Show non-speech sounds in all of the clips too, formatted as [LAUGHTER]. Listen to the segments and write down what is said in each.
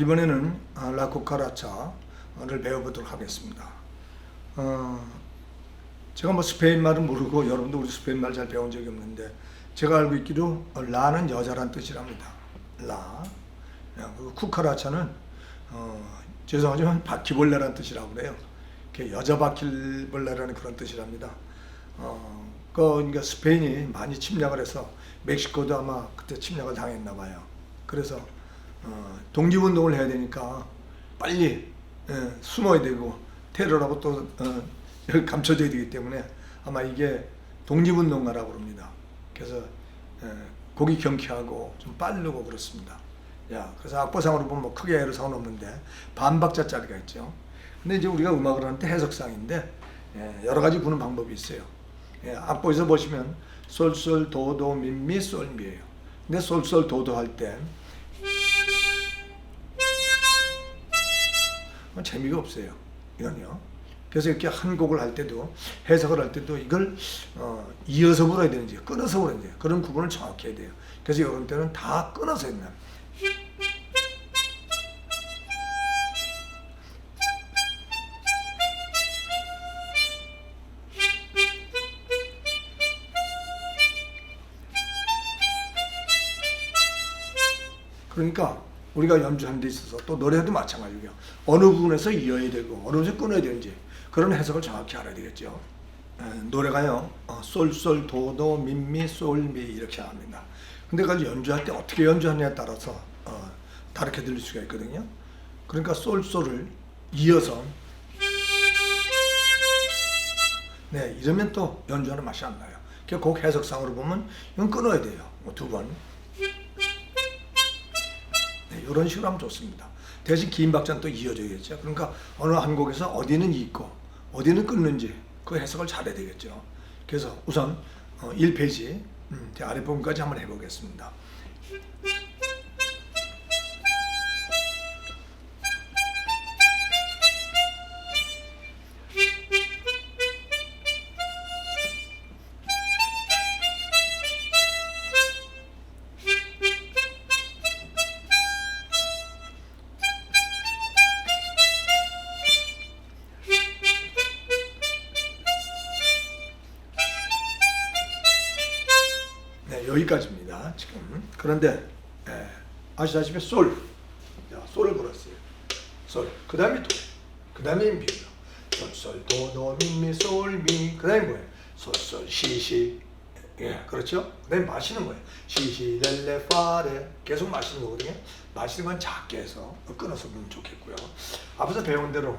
이번에는 아, 라쿠카라차를 배워보도록 하겠습니다. 어, 제가 뭐 스페인 말은 모르고 여러분도 우리 스페인 말 잘 배운 적이 없는데 제가 알고 있기로 어, 라는 여자란 뜻이랍니다. 라. 쿠카라차는 어, 죄송하지만 바퀴벌레란 뜻이라고 그래요. 여자 바퀴벌레라는 그런 뜻이랍니다. 어, 그 그러니까 스페인이 많이 침략을 해서 멕시코도 아마 그때 침략을 당했나 봐요. 그래서 어, 독립운동을 해야 되니까 빨리 예, 숨어야 되고 테러라고 또 어, [LAUGHS] 감춰져야 되기 때문에 아마 이게 독립운동가라고 그럽니다. 그래서 예, 고기 경쾌하고 좀 빠르고 그렇습니다. 야, 그래서 악보상으로 보면 뭐 크게 애로사항은 없는데 반박자짜리가 있죠. 근데 이제 우리가 음악을 하는 때 해석상인데 예, 여러 가지 부는 방법이 있어요. 예, 악보에서 보시면 솔솔 도도 미미 솔미예요. 근데 솔솔 도도 할때 재미가 없어요. 이건요. 그래서 이렇게 한 곡을 할 때도 해석을 할 때도 이걸 어, 이어서 불어야 되는지 끊어서 불어야 되는지 그런 구분을 정확히 해야 돼요. 그래서 이런 때는 다 끊어서 했나. 그러니까 우리가 연주하는 데 있어서 또 노래도 마찬가지고요. 어느 부분에서 이어야 되고 어느 부분에서 끊어야 되는지 그런 해석을 정확히 알아야 되겠죠. 에, 노래가요. 어, 솔솔 도도 미미 솔미 이렇게 합니다. 근데 그걸 연주할 때 어떻게 연주하느냐에 따라서 어, 다르게 들릴 수가 있거든요. 그러니까 솔솔을 이어서 네 이러면 또 연주하는 맛이 안 나요. 그곡 해석상으로 보면 이건 끊어야 돼요. 뭐 두 번. 네, 이런 식으로 하면 좋습니다. 대신 긴 박자는 또 이어져야겠죠. 그러니까 어느 한 곡에서 어디는 있고 어디는 끊는지 그 해석을 잘해야 되겠죠. 그래서 우선 어, 1페이지 음, 제 아래 부분까지 한번 해보겠습니다. 그런데 예, 아시다시피 솔, 자, 솔을 불었어요. 솔. 그 다음에 도. 그 다음에 미요. 솔, 솔, 도, 도, 미, 미, 솔, 미. 그 다음에 뭐예요? 솔, 솔, 시, 시. 예, 그렇죠? 그 다음에 마시는 거예요. 시, 시, 렐, 레, 파, 레. 계속 마시는 거거든요. 마시는 건 작게 해서 끊어서 부르면 좋겠고요. 앞에서 배운 대로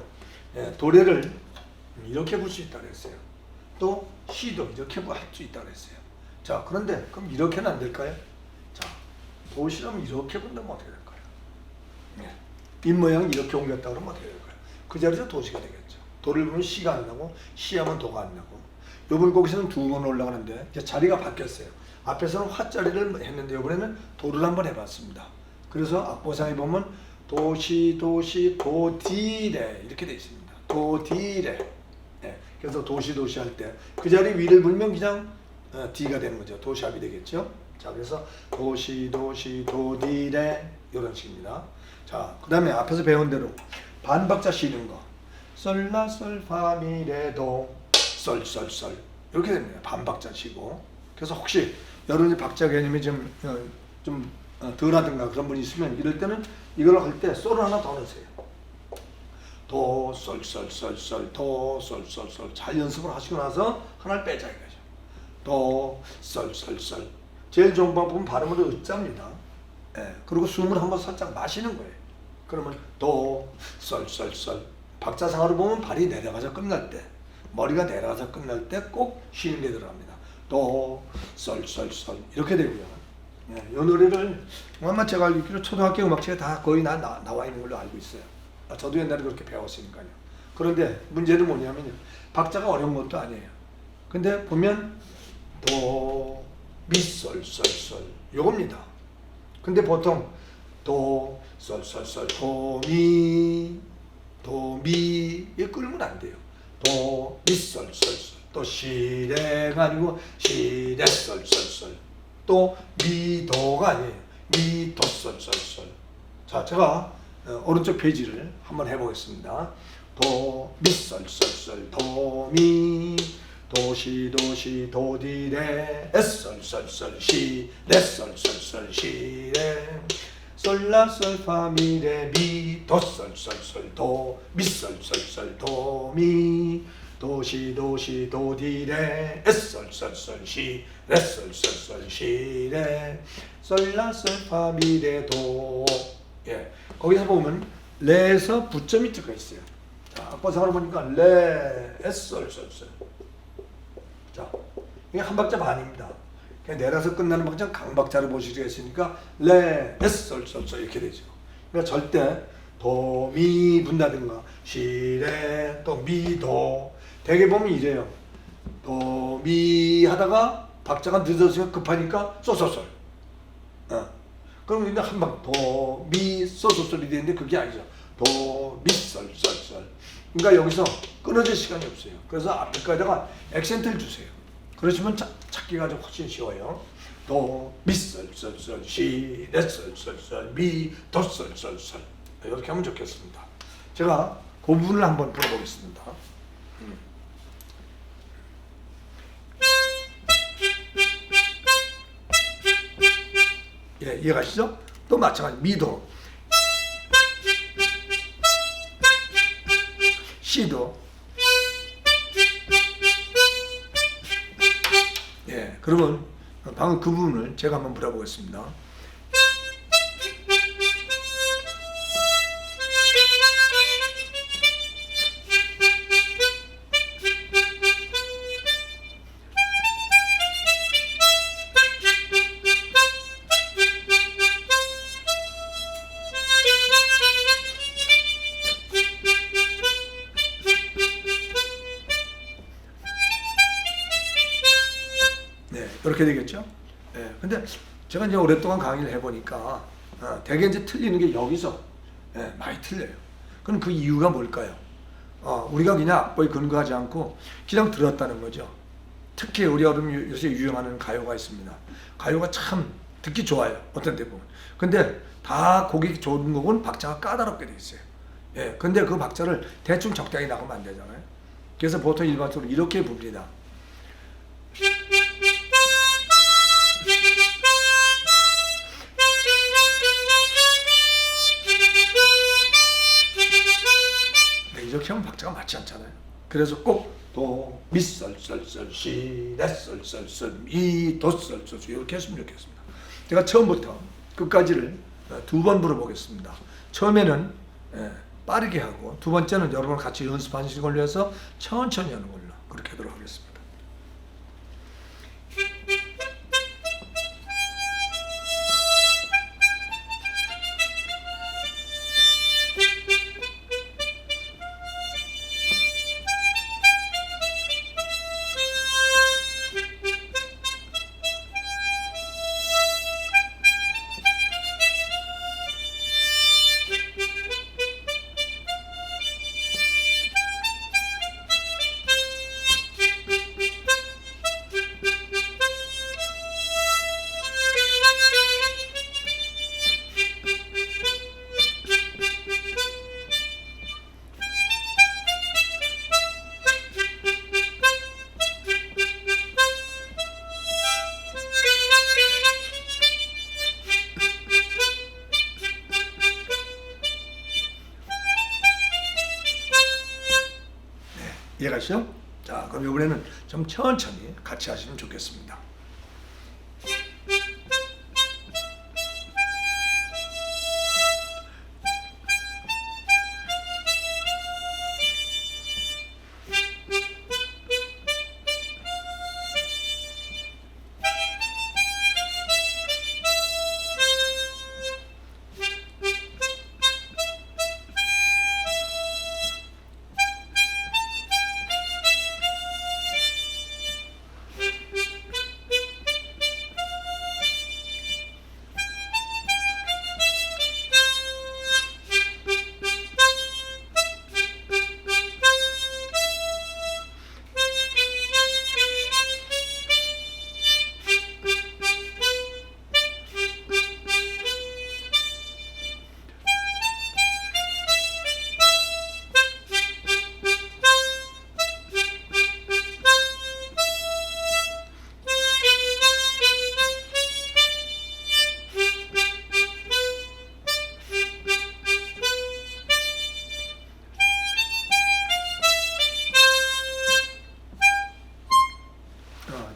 예, 도래를 이렇게 불수 있다고 했어요. 또 시도 이렇게 할 수 있다고 했어요. 자, 그런데 그럼 이렇게는 안 될까요? 자, 도시라면 이렇게 본다면 어떻게 될까요? 네. 입 모양 이렇게 옮겼다 그러면 어떻게 될까요? 그 자리에서 도시가 되겠죠. 도를 보면 시가 안 나고 시하면 도가 안 나고. 요번 곡에서는 두 번 올라가는데 이제 자리가 바뀌었어요. 앞에서는 화자리를 했는데 이번에는 도를 한번 해봤습니다. 그래서 악보상에 보면 도시 도시 도디레 이렇게 돼 있습니다. 도디레. 네. 그래서 도시 도시 할 때 그 자리 위를 불면 그냥 어, D가 되는 거죠. 도시압이 되겠죠. 자, 그래서 도시, 도시, 도디레 이런 식입니다. 자, 그 다음에 앞에서 배운 대로 반박자 쉬는 거. 솔라 솔 파 미 레 도 솔 솔 솔 이렇게 됩니다. 반박자 쉬고. 그래서 혹시 여러분이 박자 개념이 좀, 어, 좀 어, 덜하든가 그런 분이 있으면 이럴 때는 이걸 할 때 솔을 하나 더 넣으세요. 도, 솔, 솔, 솔, 솔, 도, 솔, 솔, 솔. 잘 연습을 하시고 나서 하나를 빼자 이거죠. 도, 썰, 썰, 썰. 제일 좋은 방법은 발음으로 으짜입니다. 예, 그리고 숨을 한번 살짝 마시는 거예요. 그러면 도, 썰, 썰, 썰. 박자상으로 보면 발이 내려가서 끝날 때, 머리가 내려가서 끝날 때 꼭 쉬는 게 들어갑니다. 도, 썰, 썰, 썰. 이렇게 되고요. 예, 이 노래를 아마 제가 알기로 초등학교 음악책에 다 거의 나, 나, 나와 있는 걸로 알고 있어요. 아, 저도 옛날에 그렇게 배웠으니까요. 그런데 문제는 뭐냐면요. 박자가 어려운 것도 아니에요. 근데 보면 도, 미, 솔, 솔, 솔 요겁니다. 근데 보통 도, 솔, 솔, 솔, 도, 미, 도, 미 이 끌면 안 돼요. 도, 미, 솔, 솔, 솔. 또 시레가 아니고 시레, 솔, 솔, 솔. 또 미, 도가 아니에요. 미, 도, 솔, 솔, 솔. 자, 제가 어, 오른쪽 페이지를 한번 해보겠습니다. 도, 미, sol, sol, sol, 도, 미, 도시, 도시, 도디, 레, 에, sol, sol, sol, 시, 레, sol, sol, sol, 시, 레, 솔, 라, 솔, 파, 미, 레, 미, 도, sol, sol, sol, 도, 미, sol, sol, sol, 도, 미, 도시, 도시, 도디, 레, 에, sol, sol, sol, 시, 레, sol, sol, sol, 시, 레, 솔, 라, 솔, 파, 미, 레, 도. 예, 거기서 보면 레에서 부점이 들어가 있어요. 자, 악보상으로 보니까 레, 솔. 자, 이게 한 박자 반입니다. 내려서 끝나는 박자 강박자를 보시겠으니까 레, 에솔, 솔, 솔 이렇게 되죠. 그러니까 절대 도, 미 분다든가 시, 레, 또 미, 도. 대개 보면 이래요. 도, 미 하다가 박자가 늦어서 급하니까 쏘쏘솔. 어. 그럼 근데 한방 도, 미, 소소솔이 되는데 그게 아니죠. 도, 미, 솔, 솔, 솔. 그러니까 여기서 끊어질 시간이 없어요. 그래서 앞에까지다가 액센트를 주세요. 찾, 찾기가 좀 훨씬 쉬워요. 도, 미, 솔, 솔, 솔, 시, 레, 솔, 솔, 솔, 미, 도, 솔, 솔, 솔. 이렇게 하면 좋겠습니다. 제가 그 부분을 한번 불러보겠습니다. 음. 예, 이해가시죠? 또 마찬가지 미도 시도 그러면 방금 그 부분을 제가 한번 불어보겠습니다. 네, 이렇게 되겠죠. 예, 근데 제가 이제 오랫동안 강의를 해보니까 어, 대개 이제 틀리는 게 여기서 예, 많이 틀려요. 그럼 그 이유가 뭘까요? 어, 우리가 그냥 악보에 근거하지 않고 그냥 들었다는 거죠. 특히 우리 여름 요- 요새 유행하는 가요가 있습니다. 가요가 참 듣기 좋아요. 어떤 때 보면. 근데 다 곡이 좋은 곡은 박자가 까다롭게 돼 있어요. 예, 근데 그 박자를 대충 적당히 나가면 안 되잖아요. 그래서 보통 일반적으로 이렇게 붑니다. 하면 박자가 맞지 않잖아요. 그래서 꼭 도, 미, sol, sol, sol, 시, 레, sol, sol, sol, 미, 도, sol, sol, sol 이렇게 했으면 좋겠습니다. 제가 처음부터 끝까지를 어, 두번 불어보겠습니다. 처음에는 예, 빠르게 하고 두 번째는 여러분 같이 연습하시는 걸로 해서 천천히 하는 걸로 그렇게 하도록 하겠습니다. 이해가시죠? 자, 그럼 이번에는 좀 천천히 같이 하시면 좋겠습니다.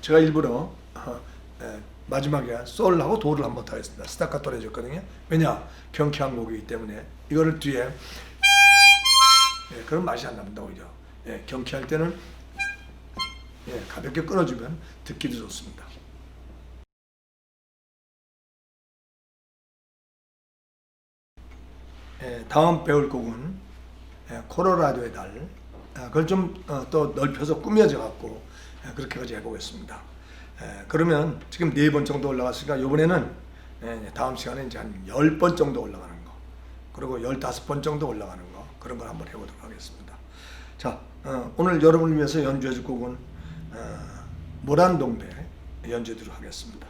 제가 일부러 어, 에, 마지막에 솔하고 도를 한번 더 했습니다. 스타카토를 해줬거든요. 왜냐? 경쾌한 곡이기 때문에 이거를 뒤에 예, 그런 맛이 안 납니다 오히려. 예, 경쾌할 때는 예, 가볍게 끊어주면 듣기도 좋습니다. 예, 다음 배울 곡은 예, 코로라도의 달. 아, 그걸 좀또 넓혀서 꾸며져 갖고 예, 그렇게까지 해보겠습니다. 예, 그러면 지금 네 번 정도 올라갔으니까 이번에는 예, 다음 시간에 이제 한 열 번 정도 올라가는 거, 그리고 열다섯 번 정도 올라가는 거 그런 걸 한번 해보도록 하겠습니다. 자, 어, 오늘 여러분을 위해서 연주해 줄 곡은 어, 모란동대 연주해 드리도록 하겠습니다.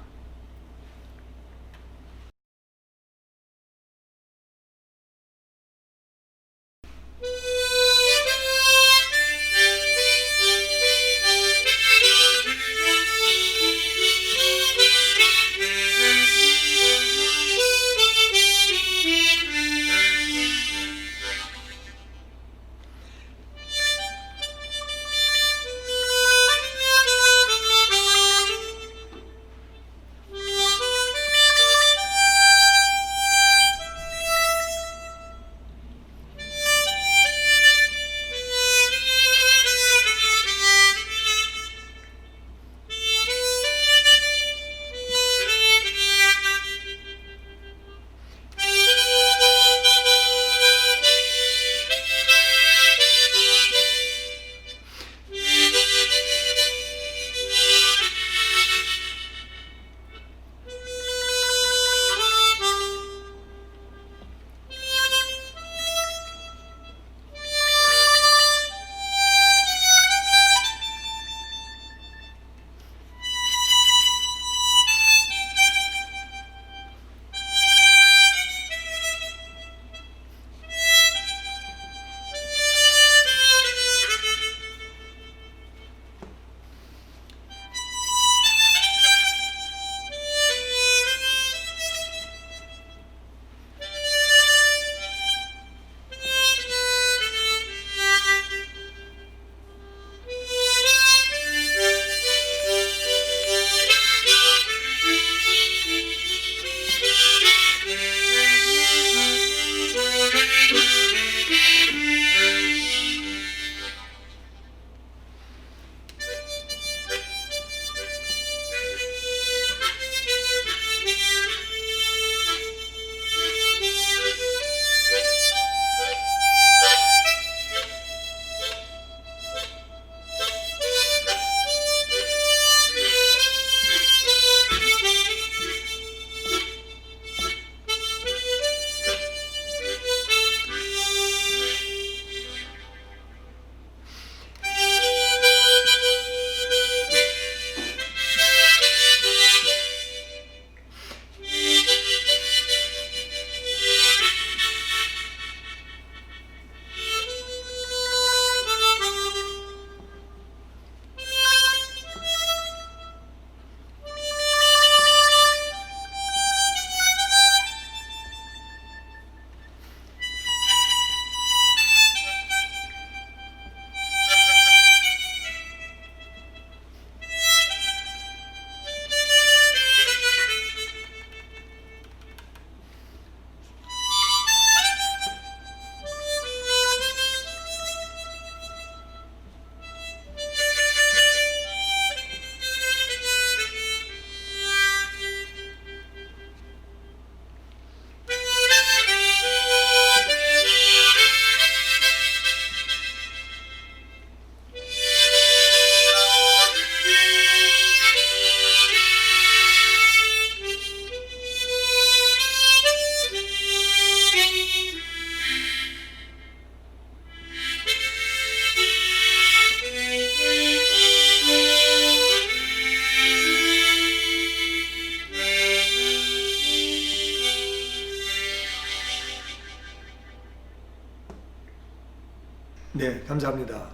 자입니다.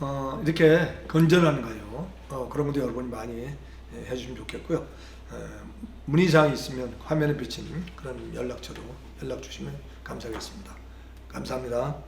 어, 이렇게 건전한 가요 어, 그런 것도 여러분이 많이 예, 해주시면 좋겠고요. 에, 문의사항이 있으면 화면에 비친 그런 연락처로 연락 주시면 감사하겠습니다. 감사합니다.